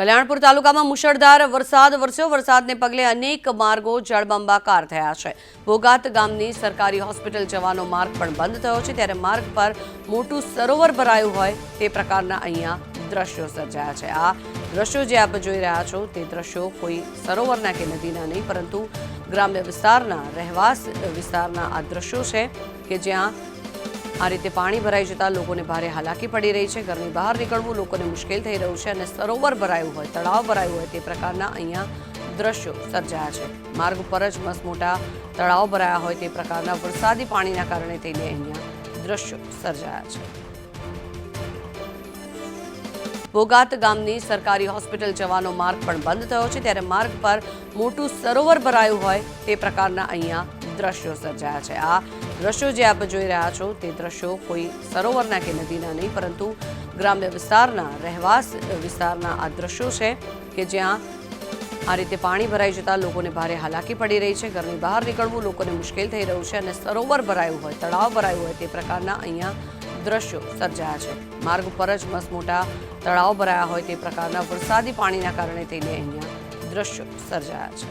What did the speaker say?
કલ્યાણપુર તાલુકામાં મુશળધાર વરસાદ વરસ્યો. વરસાદને પગલે અનેક માર્ગો જળબંબાકાર થયા છે. ભોગાત ગામની સરકારી હોસ્પિટલ જવાનો માર્ગ પણ બંધ થયો છે. ત્યારે માર્ગ પર મોટું સરોવર ભરાયું હોય તે પ્રકારના અહીંયા દ્રશ્યો સર્જાયા છે. આ દ્રશ્યો જે આપ જોઈ રહ્યા છો તે દ્રશ્યો કોઈ સરોવરના કે નદીના નહીં, પરંતુ ગ્રામ્ય વિસ્તારના, રહેવાસ વિસ્તારના આ દ્રશ્યો છે કે જ્યાં આ રીતે પાણી ભરાઈ જતા લોકોને ભારે હાલાકી પડી રહી છે. ઘરની બહાર નીકળવું લોકોને મુશ્કેલ થઈ રહ્યું છે અને સરોવર ભરાયું હોય, તળાવ ભરાયું હોય તે પ્રકારના અહીંયા દ્રશ્યો સર્જાયા છે. માર્ગ ઉપર જ મસ્ત મોટા તળાવ ભરાયા હોય તે પ્રકારના વરસાદી પાણીના કારણે થઈને અહીંયા દ્રશ્યો સર્જાયા છે. ભોગાત ગામની સરકારી હોસ્પિટલ જવાનો માર્ગ પણ બંધ થયો છે. ત્યારે માર્ગ પર મોટું સરોવર ભરાયું હોય તે પ્રકારના અહીંયા દ્રશ્યો સર્જાયા છે. આ દ્રશ્યો જે આપ જોઈ રહ્યા છો તે દ્રશ્યો કોઈ સરોવરના કે નદીના નહીં, પરંતુ ગ્રામ્ય વિસ્તારના, રહેવાસ વિસ્તારના આ દ્રશ્યો છે કે જ્યાં આ રીતે પાણી ભરાઈ જતા લોકોને ભારે હાલાકી પડી રહી છે. ઘરની બહાર નીકળવું લોકોને મુશ્કેલ થઈ રહ્યું છે અને સરોવર ભરાયું હોય, તળાવ ભરાયું હોય તે પ્રકારના અહીંયા દ્રશ્યો સર્જાયા છે. માર્ગ ઉપર જ મસ્ત મોટા તળાવ ભરાયા હોય તે પ્રકારના વરસાદી પાણીના કારણે થઈને અહીંયા દ્રશ્યો સર્જાયા છે.